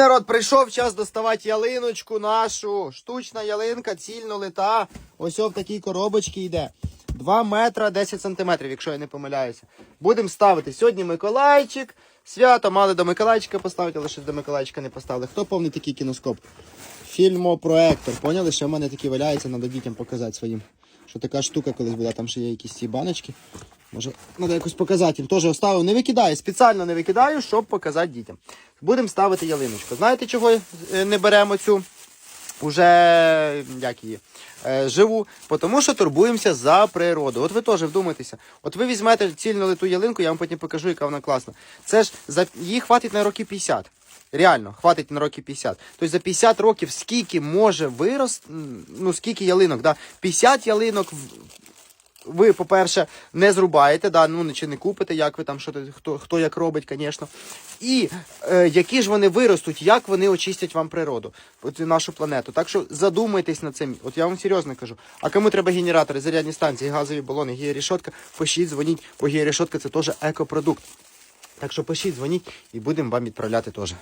Народ, прийшов час доставати ялиночку нашу. Штучна ялинка, цільно лита. Ось в такій коробочці йде. 2 метра 10 сантиметрів, якщо я не помиляюся. Будемо ставити. Сьогодні Миколайчик. Свято мали до Миколайчика поставити, але щось до Миколайчика не поставили. Хто повний такий кіноскоп? Фільмопроектор. Поняли, що в мене такі валяються, треба дітям показати своїм. Що така штука колись була, там ще є якісь ці баночки. Може, треба якось показати їм. Теж оставив. Не викидаю, спеціально не викидаю, щоб показати дітям. Будемо ставити ялиночку. Знаєте, чого е, не беремо цю? Уже як її, е, живу, тому що турбуємося за природу. От ви теж вдумайтеся. От ви візьмете цільну литу ялинку, я вам потім покажу, яка вона класна. Це ж за її хватить на роки 50. Реально, хватить на роки 50. Тобто за 50 років скільки може вирости, ну скільки ялинок, да? 50 ялинок ви, по-перше, не зрубаєте, да, ну чи не купите, як ви там, що хто, хто як робить, звісно. І е, які ж вони виростуть, як вони очистять вам природу, нашу планету. Так що задумайтесь над цим. От я вам серйозно кажу. А кому треба генератори, зарядні станції, газові балони, гієрішотка, пишіть, дзвоніть, бо гієрішотка це теж екопродукт. Так що пишіть, дзвоніть і будемо вам відправляти теж.